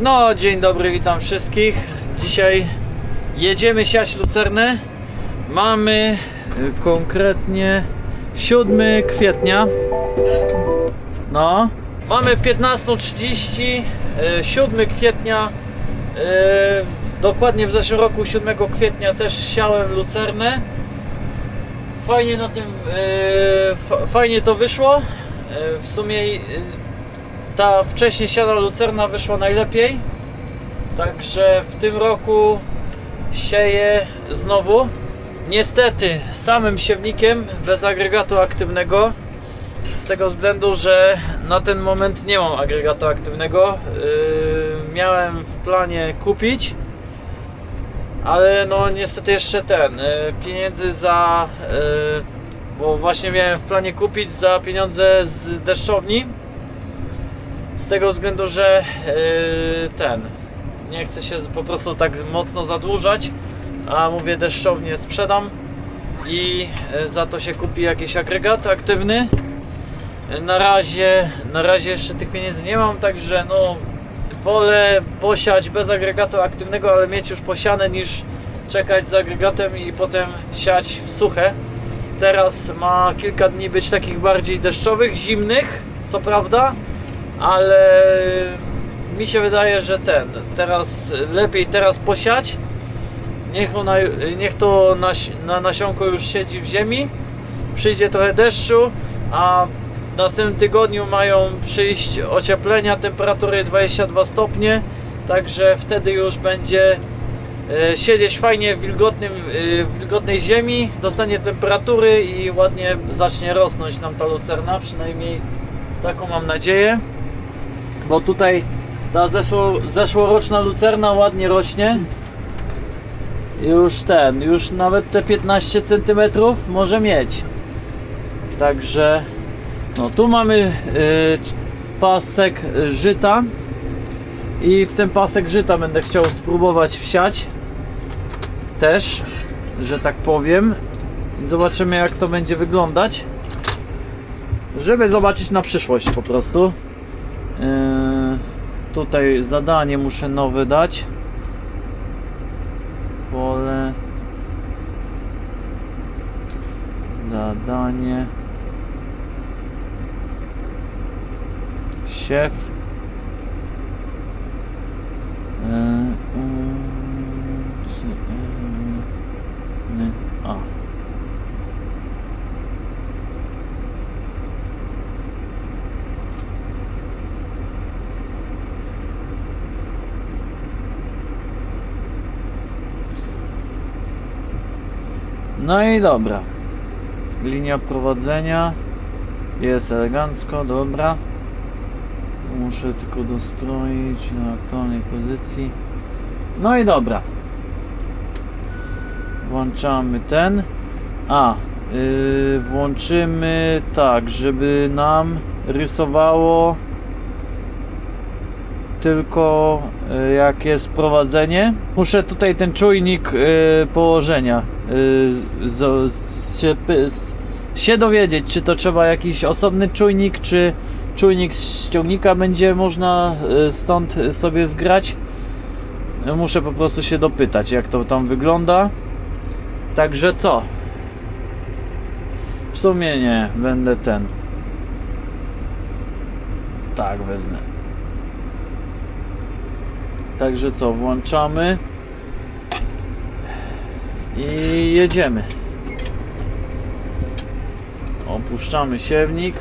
No, dzień dobry, witam wszystkich. Dzisiaj jedziemy siać lucernę. Mamy y, konkretnie 7 kwietnia. No, mamy 15.30, y, 7 kwietnia. y, Dokładnie w zeszłym roku, 7 kwietnia, też siałem lucernę. Fajnie na tym, y, fajnie to wyszło. Y, W sumie y, ta wcześniej siana lucerna wyszła najlepiej. Także w tym roku sieję znowu. Niestety samym siewnikiem, bez agregatu aktywnego. Z tego względu, że na ten moment nie mam agregatu aktywnego. Yy, miałem w planie kupić, ale no niestety jeszcze ten yy, pieniędzy za. Yy, bo właśnie miałem w planie kupić za pieniądze z deszczowni. Z tego względu, że yy, ten nie chcę się po prostu tak mocno zadłużać, a mówię deszczownie sprzedam i yy, za to się kupi jakiś agregat aktywny. Yy, Na razie, na razie jeszcze tych pieniędzy nie mam, także no wolę posiać bez agregatu aktywnego, ale mieć już posiane niż czekać z agregatem i potem siać w suche. Teraz ma kilka dni być takich bardziej deszczowych, zimnych, co prawda, ale mi się wydaje, że ten teraz lepiej teraz posiać. Niech, ona, niech to naś, na nasionko już siedzi w ziemi. Przyjdzie trochę deszczu, a w następnym tygodniu mają przyjść ocieplenia temperatury 22 stopnie. Także wtedy już będzie e, siedzieć fajnie w, wilgotnym, e, w wilgotnej ziemi, dostanie temperatury i ładnie zacznie rosnąć nam ta lucerna, przynajmniej taką mam nadzieję. Bo tutaj ta zeszło, zeszłoroczna lucerna ładnie rośnie. Już ten, już nawet te 15 cm może mieć. Także no tu mamy y, pasek żyta. I w ten pasek żyta będę chciał spróbować wsiać. Też, że tak powiem. Zobaczymy jak to będzie wyglądać. Żeby zobaczyć na przyszłość po prostu tutaj zadanie muszę nowe dać. Pole zadanie. Siew Yy, um, c- yy, ny- a No i dobra. Linia prowadzenia jest elegancko, dobra. Muszę tylko dostroić na aktualnej pozycji. No i dobra. Włączamy ten. A, yy, włączymy tak, żeby nam rysowało tylko y, jak jest prowadzenie. Muszę tutaj ten czujnik y, położenia z, z, się, się dowiedzieć, czy to trzeba jakiś osobny czujnik, czy czujnik z ściągnika będzie można y, stąd sobie zgrać. Muszę po prostu się dopytać, jak to tam wygląda. Także co? W sumie nie, będę ten. Tak, wezmę. Także co, włączamy i jedziemy. Opuszczamy siewnik.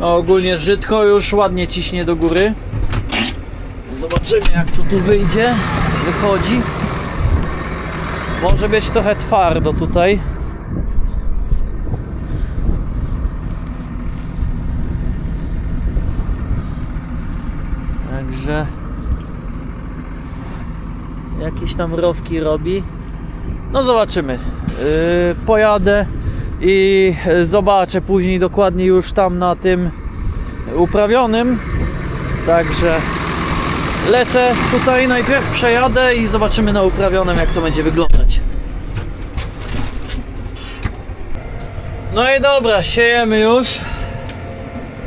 No ogólnie żytko już ładnie ciśnie do góry. Zobaczymy jak to tu wyjdzie. Wychodzi. Może być trochę twardo tutaj. Także jakieś tam rowki robi. No zobaczymy. Yy, pojadę i zobaczę później dokładnie już tam na tym uprawionym. Także lecę tutaj najpierw przejadę i zobaczymy na uprawionym jak to będzie wyglądać. No i dobra, siejemy już.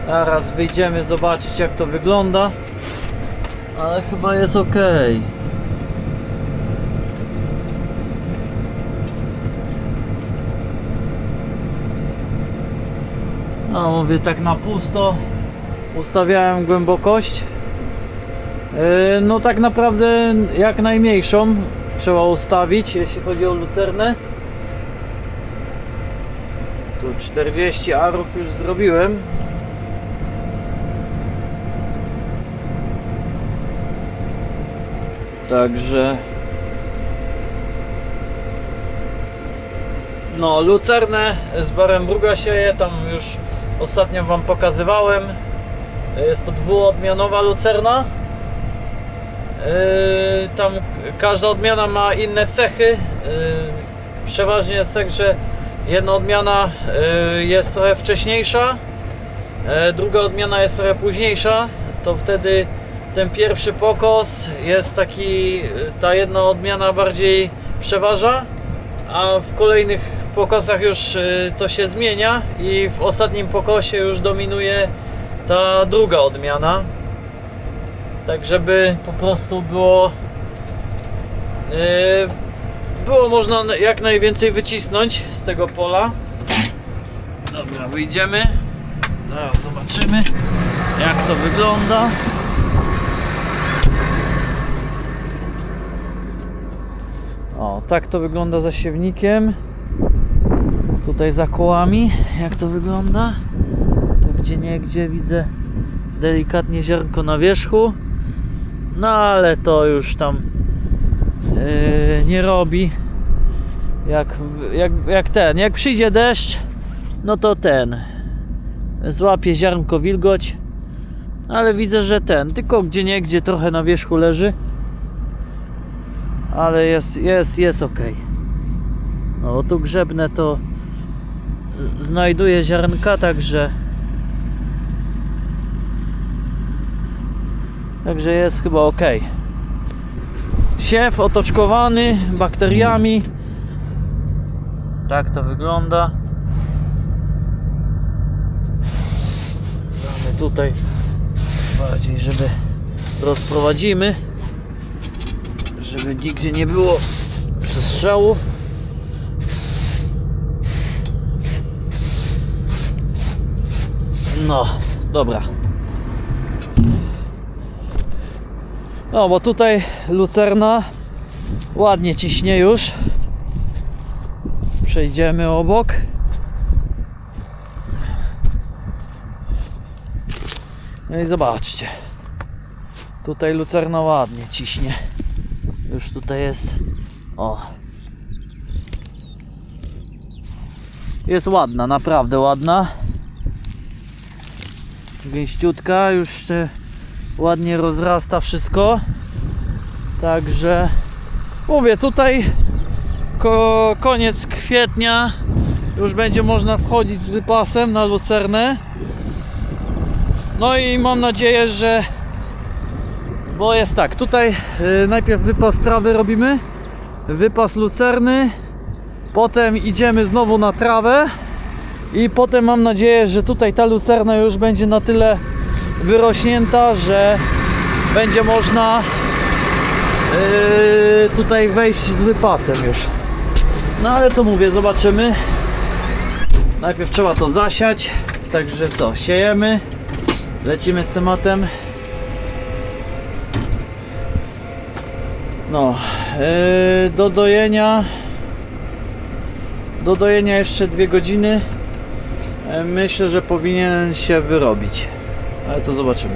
Zaraz wyjdziemy zobaczyć jak to wygląda. Ale chyba jest ok. No mówię tak na pusto. Ustawiałem głębokość. Yy, No tak naprawdę jak najmniejszą trzeba ustawić, jeśli chodzi o lucernę. Tu 40 arów już zrobiłem. Także No, lucernę z Barenbruga sieję, tam już ostatnio Wam pokazywałem. Jest to dwuodmianowa lucerna. Yy, tam każda odmiana ma inne cechy. Yy, przeważnie jest tak, że jedna odmiana yy, jest trochę wcześniejsza, druga odmiana jest trochę późniejsza. To wtedy ten pierwszy pokos jest taki, ta jedna odmiana bardziej przeważa, a w kolejnych pokosach już yy, to się zmienia i w ostatnim pokosie już dominuje ta druga odmiana. Tak żeby po prostu było yy, było można jak najwięcej wycisnąć z tego pola. Dobra wyjdziemy. Zaraz zobaczymy jak to wygląda o tak to wygląda za siewnikiem. Tutaj za kołami jak to wygląda? Tu gdzie widzę delikatnie ziarnko na wierzchu. No ale to już tam yy, nie robi. Jak, jak, jak ten, jak przyjdzie deszcz no to ten. Złapie ziarnko wilgoć ale widzę, że ten, tylko gdzie nie gdzie trochę na wierzchu leży ale jest, jest, jest ok no tu grzebne to znajduje ziarnka, także Także jest chyba ok. Siew otoczkowany bakteriami. Tak to wygląda. Damy tutaj bardziej, żeby rozprowadzimy, żeby nigdzie nie było przestrzałów. No, dobra. No, bo tutaj lucerna ładnie ciśnie już. Przejdziemy obok. No i zobaczcie. Tutaj lucerna ładnie ciśnie. Już tutaj jest. O. Jest ładna, naprawdę ładna. Gęściutka, już ładnie rozrasta wszystko. Także mówię, tutaj ko koniec kwietnia już będzie można wchodzić z wypasem na lucernę. No i mam nadzieję, że bo jest tak, tutaj y, najpierw wypas trawy robimy, wypas lucerny, potem idziemy znowu na trawę i potem mam nadzieję, że tutaj ta lucerna już będzie na tyle wyrośnięta, że będzie można yy, tutaj wejść z wypasem już. No ale to mówię, zobaczymy. Najpierw trzeba to zasiać. Także co, siejemy. Lecimy z tematem. No, yy, do dojenia. Do dojenia jeszcze dwie godziny. Yy, Myślę, że powinien się wyrobić. Ale to zobaczymy.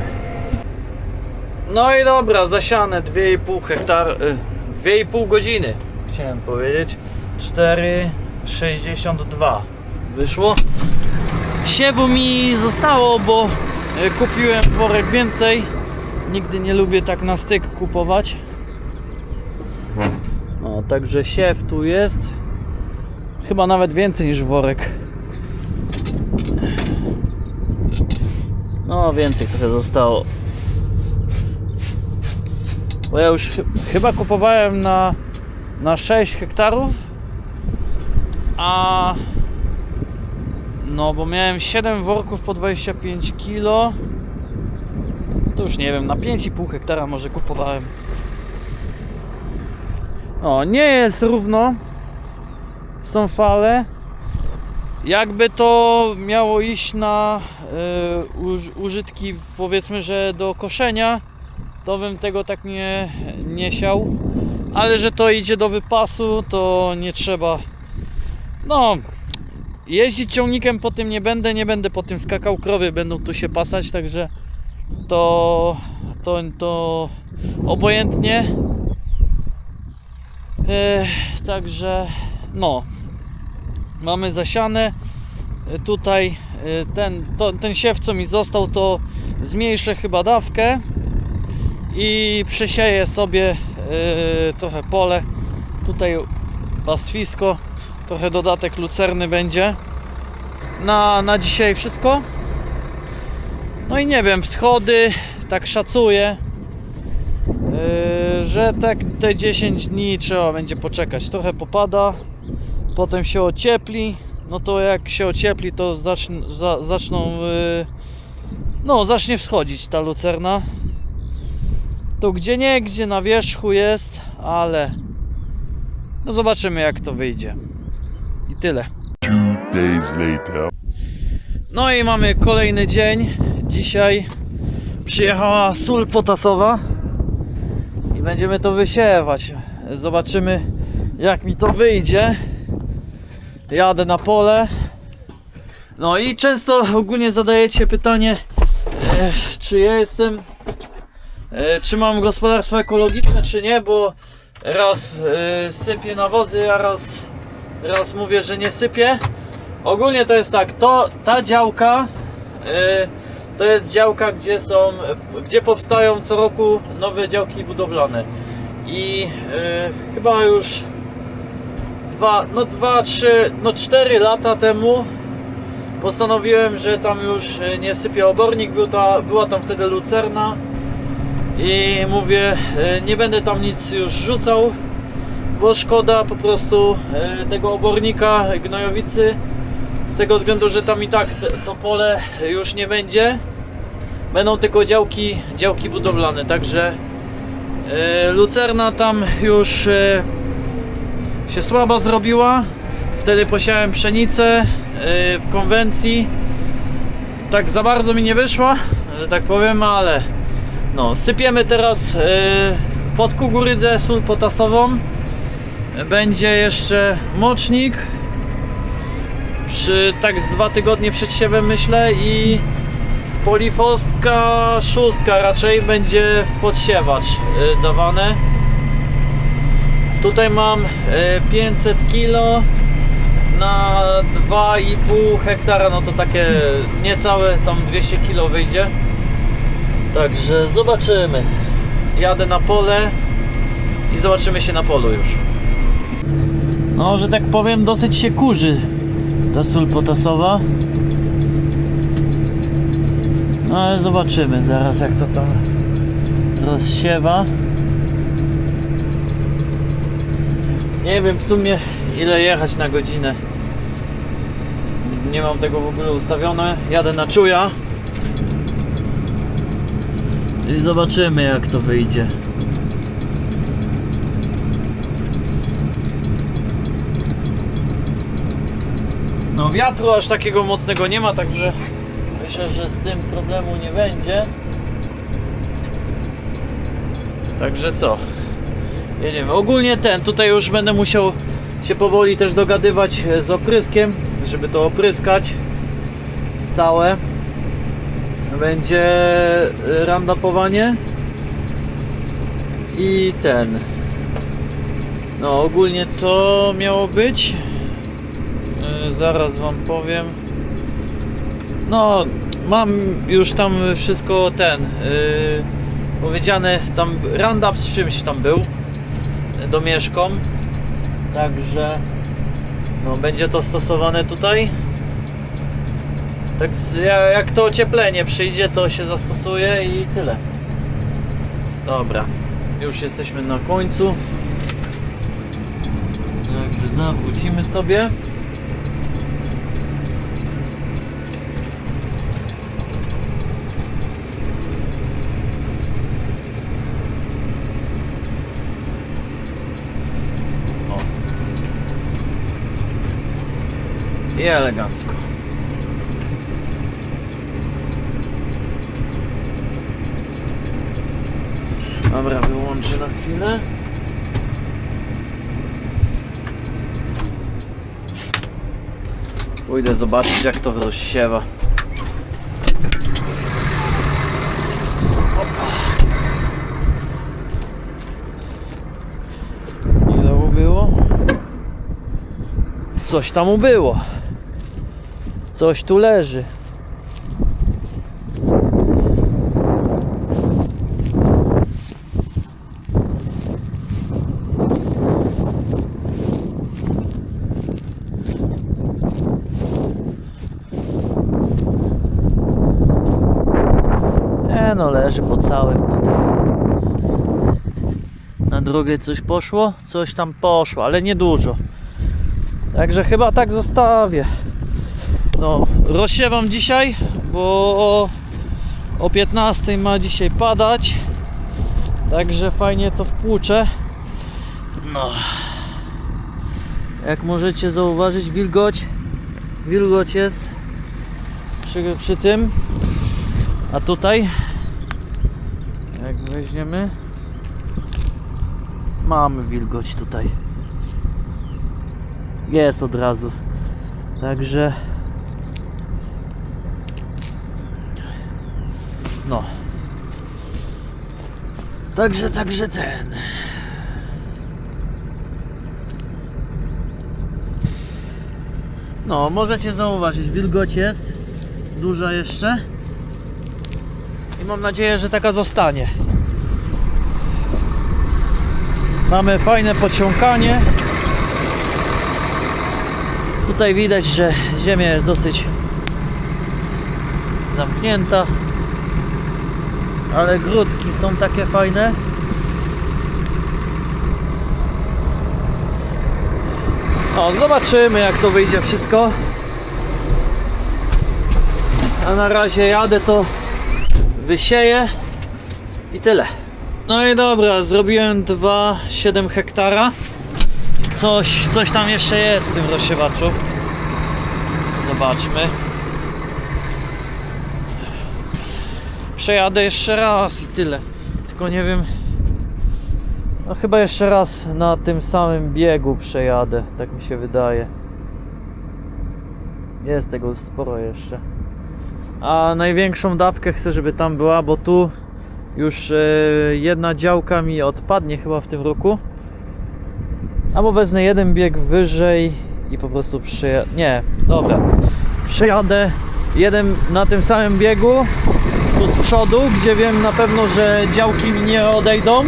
No i dobra, zasiane 2,5 hektar, y, 2,5 godziny chciałem powiedzieć. 4,62 wyszło. Siewu mi zostało, bo kupiłem worek więcej. Nigdy nie lubię tak na styk kupować. Także siew tu jest. Chyba nawet więcej niż worek. No, więcej trochę zostało. Bo ja już chy- chyba kupowałem na, na 6 hektarów, a No, bo miałem 7 worków po 25 kg. To już nie wiem, na 5,5 hektara może kupowałem. O, nie jest równo. Są fale. Jakby to miało iść na y, uż, użytki, powiedzmy, że do koszenia, to bym tego tak nie, nie siał. Ale że to idzie do wypasu, to nie trzeba. No, jeździć ciągnikiem po tym nie będę, nie będę po tym skakał, krowy będą tu się pasać, także to, to, to obojętnie. Także no, mamy zasiane. E, Tutaj e, ten, to, ten siew, co mi został, to zmniejszę chyba dawkę i przesieję sobie e, trochę pole. Tutaj pastwisko, trochę dodatek lucerny będzie. Na, na dzisiaj wszystko. No i nie wiem, wschody, tak szacuję, że tak te 10 dni trzeba będzie poczekać. Trochę popada, potem się ociepli. No to jak się ociepli, to zaczn, za, zaczną. Yy, no, zacznie wschodzić ta lucerna. To gdzie nie, gdzie na wierzchu jest, ale no zobaczymy jak to wyjdzie. I tyle. No i mamy kolejny dzień. Dzisiaj przyjechała sól potasowa będziemy to wysiewać. Zobaczymy jak mi to wyjdzie. Jadę na pole. No i często ogólnie zadajecie pytanie, e, czy ja jestem, e, czy mam gospodarstwo ekologiczne, czy nie, bo raz e, sypię nawozy, a raz, raz mówię, że nie sypię. Ogólnie to jest tak, to ta działka to jest działka, gdzie są, gdzie powstają co roku nowe działki budowlane. I y, chyba już dwa, no dwa, trzy, no cztery lata temu postanowiłem, że tam już y, nie sypię obornik, był ta, była tam wtedy lucerna i mówię, y, nie będę tam nic już rzucał, bo szkoda po prostu y, tego obornika gnojowicy z tego względu, że tam i tak to pole już nie będzie. Będą tylko działki, działki budowlane, także e, lucerna tam już e, się słaba zrobiła. Wtedy posiałem pszenicę e, w konwencji. Tak za bardzo mi nie wyszła, że tak powiem, ale no, sypiemy teraz pod kukurydzę sól potasową. Będzie jeszcze mocznik przy tak z dwa tygodnie przed siewem myślę i polifostka szóstka raczej będzie w podsiewacz y, dawane. Tutaj mam y, 500 kg na 2,5 hektara no to takie niecałe tam 200 kg wyjdzie. Także zobaczymy. Jadę na pole i zobaczymy się na polu już. No że tak powiem dosyć się kurzy ta sól potasowa. No ale zobaczymy zaraz jak to tam rozsiewa. Nie wiem w sumie ile jechać na godzinę. Nie mam tego w ogóle ustawione. Jadę na czuja. I zobaczymy jak to wyjdzie. No wiatru aż takiego mocnego nie ma, także myślę, że z tym problemu nie będzie. Także co? Jedziemy. Ogólnie ten, tutaj już będę musiał się powoli też dogadywać z opryskiem, żeby to opryskać całe. Będzie y, randapowanie i ten. No ogólnie co miało być? Zaraz wam powiem. No, mam już tam wszystko ten yy, powiedziane. Tam roundup z czymś tam był domieszką. Także no, będzie to stosowane tutaj. Tak jak to ocieplenie przyjdzie, to się zastosuje i tyle. Dobra, już jesteśmy na końcu. Także zawrócimy sobie. I elegancko. Dobra, wyłączę na chwilę. Pójdę zobaczyć jak to rozsiewa. Ile ubyło? Coś tam ubyło. Coś tu leży. E no leży po całym tutaj. Na drogę coś poszło? Coś tam poszło, ale nie dużo. Także chyba tak zostawię. No, rozsiewam dzisiaj, bo o, o 15 ma dzisiaj padać. Także fajnie to wpłuczę. No. Jak możecie zauważyć, wilgoć. Wilgoć jest przy, przy tym. A tutaj, jak weźmiemy, mamy wilgoć tutaj. Jest od razu. Także. Także, także ten. No, możecie zauważyć, wilgoć jest duża jeszcze. I mam nadzieję, że taka zostanie. Mamy fajne podsiąkanie. Tutaj widać, że ziemia jest dosyć zamknięta. Ale grudki są takie fajne. O, zobaczymy jak to wyjdzie wszystko. A na razie jadę to wysieję i tyle. No i dobra, zrobiłem 2,7 hektara. Coś, coś tam jeszcze jest w tym rozsiewaczu. Zobaczmy. Przejadę jeszcze raz i tyle. Tylko nie wiem. No chyba jeszcze raz na tym samym biegu przejadę, tak mi się wydaje. Jest tego sporo jeszcze. A największą dawkę chcę, żeby tam była, bo tu już e, jedna działka mi odpadnie chyba w tym roku. Albo wezmę jeden bieg wyżej i po prostu przejadę. Nie, dobra. Przejadę jeden na tym samym biegu, tu z przodu, gdzie wiem na pewno, że działki mi nie odejdą.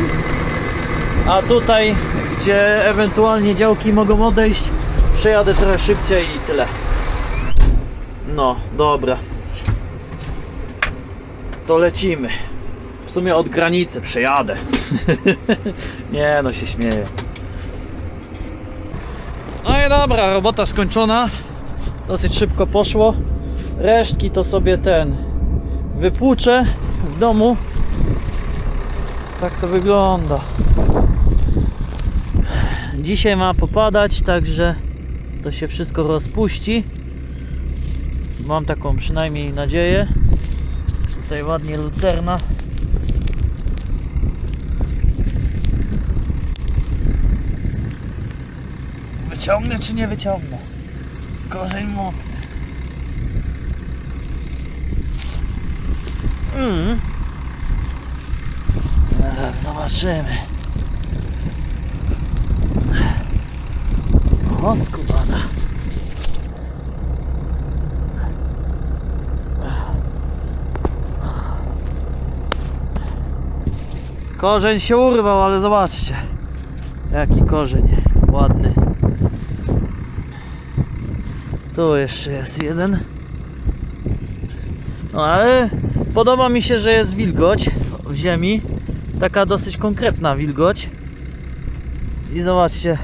A tutaj, gdzie ewentualnie działki mogą odejść, przejadę trochę szybciej i tyle. No, dobra. To lecimy. W sumie od granicy przejadę. nie, no się śmieję. No i dobra, robota skończona. Dosyć szybko poszło. Resztki to sobie ten wypłuczę w domu. Tak to wygląda. Dzisiaj ma popadać, także to się wszystko rozpuści. Mam taką przynajmniej nadzieję. Tutaj ładnie lucerna. Wyciągnę czy nie wyciągnę? Korzeń mocny. Mm. Zobaczymy. O skubana. Korzeń się urwał, ale zobaczcie. Jaki korzeń ładny. Tu jeszcze jest jeden. No ale podoba mi się, że jest wilgoć w ziemi. Taka dosyć konkretna wilgoć. I zobaczcie.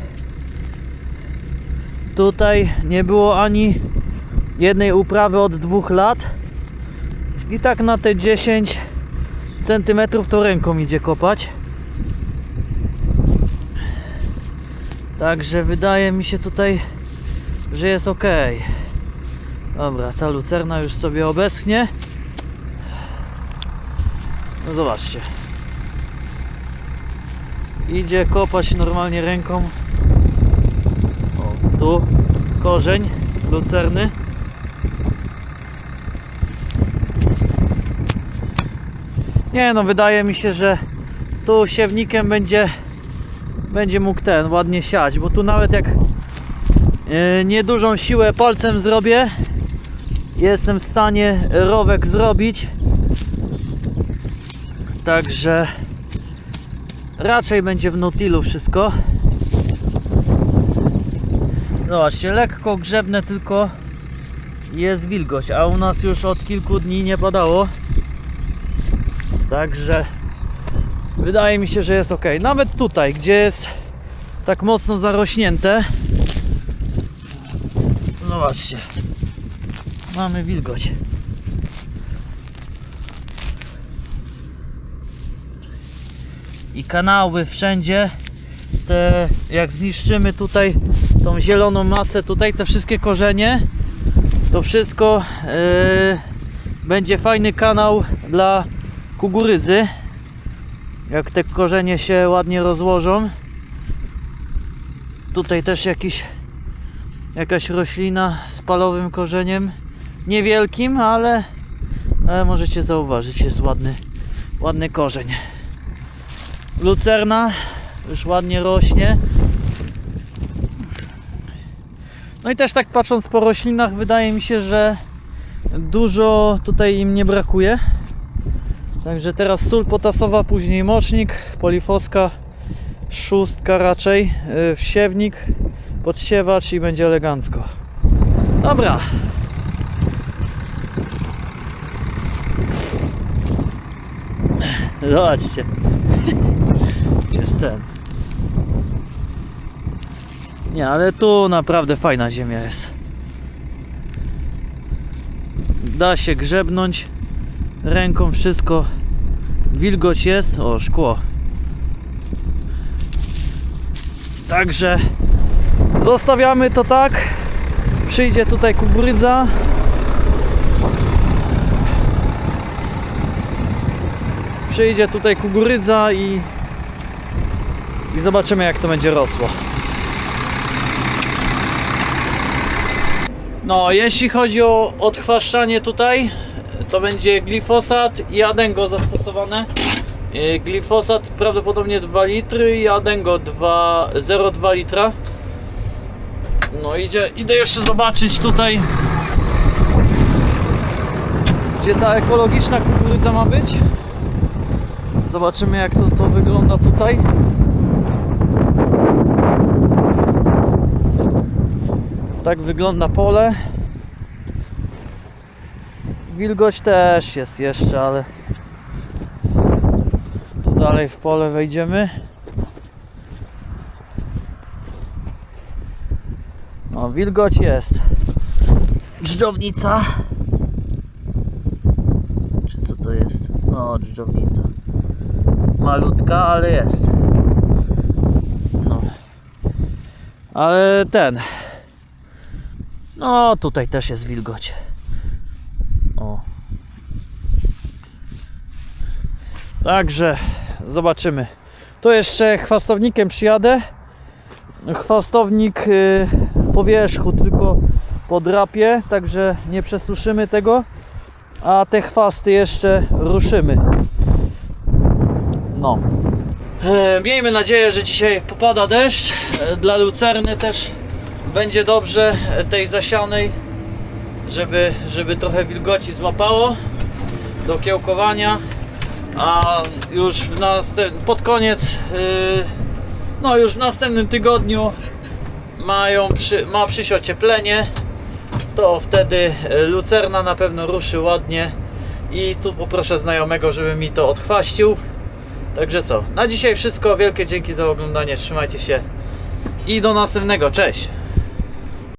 Tutaj nie było ani jednej uprawy od dwóch lat. I tak na te 10 centymetrów to ręką idzie kopać. Także wydaje mi się tutaj, że jest ok. Dobra, ta lucerna już sobie obeschnie. No zobaczcie. Idzie kopać normalnie ręką. O, tu korzeń lucerny. Nie no, wydaje mi się, że tu siewnikiem będzie będzie mógł ten ładnie siać, bo tu nawet jak yy, niedużą siłę palcem zrobię, jestem w stanie rowek zrobić. Także raczej będzie w nutilu wszystko. Zobaczcie, lekko grzebne tylko jest wilgoć, a u nas już od kilku dni nie padało. Także wydaje mi się, że jest ok. Nawet tutaj, gdzie jest tak mocno zarośnięte. Zobaczcie. Mamy wilgoć. I kanały wszędzie. Te, jak zniszczymy tutaj tą zieloną masę, tutaj te wszystkie korzenie, to wszystko yy, będzie fajny kanał dla kukurydzy. Jak te korzenie się ładnie rozłożą. Tutaj też jakiś, jakaś roślina z palowym korzeniem. Niewielkim, ale, ale możecie zauważyć, jest ładny, ładny korzeń. Lucerna już ładnie rośnie. No i też tak patrząc po roślinach, wydaje mi się, że dużo tutaj im nie brakuje. Także teraz sól potasowa, później mocznik, polifoska, szóstka raczej, yy, wsiewnik, podsiewacz i będzie elegancko. Dobra. Zobaczcie. Jest ten. Nie, ale tu naprawdę fajna ziemia jest. Da się grzebnąć ręką wszystko. Wilgoć jest. O, szkło. Także zostawiamy to tak. Przyjdzie tutaj kukurydza. Przyjdzie tutaj kukurydza i, i zobaczymy jak to będzie rosło. No, jeśli chodzi o odchwaszczanie tutaj, to będzie glifosat i adengo zastosowane. Yy, Glifosat prawdopodobnie 2 litry i adengo 2 0,2 litra. No idzie, idę jeszcze zobaczyć tutaj gdzie ta ekologiczna kukurydza ma być. Zobaczymy jak to, to wygląda tutaj. Tak wygląda pole. Wilgoć też jest jeszcze, ale tu dalej w pole wejdziemy. No, wilgoć jest. Dżdżownica. Czy co to jest? No, dżdżownica. Malutka, ale jest. No. Ale ten. No, tutaj też jest wilgoć. O. Także zobaczymy. Tu jeszcze chwastownikiem przyjadę. Chwastownik y, po wierzchu tylko podrapie, także nie przesuszymy tego. A te chwasty jeszcze ruszymy. No. E, Miejmy nadzieję, że dzisiaj popada deszcz. E, Dla lucerny też będzie dobrze tej zasianej, żeby, żeby trochę wilgoci złapało do kiełkowania. A już w pod koniec, yy, no już w następnym tygodniu mają przy... ma przyjść ocieplenie. To wtedy e, lucerna na pewno ruszy ładnie. I tu poproszę znajomego, żeby mi to odchwaścił. Także co, na dzisiaj wszystko. Wielkie dzięki za oglądanie. Trzymajcie się i do następnego. Cześć!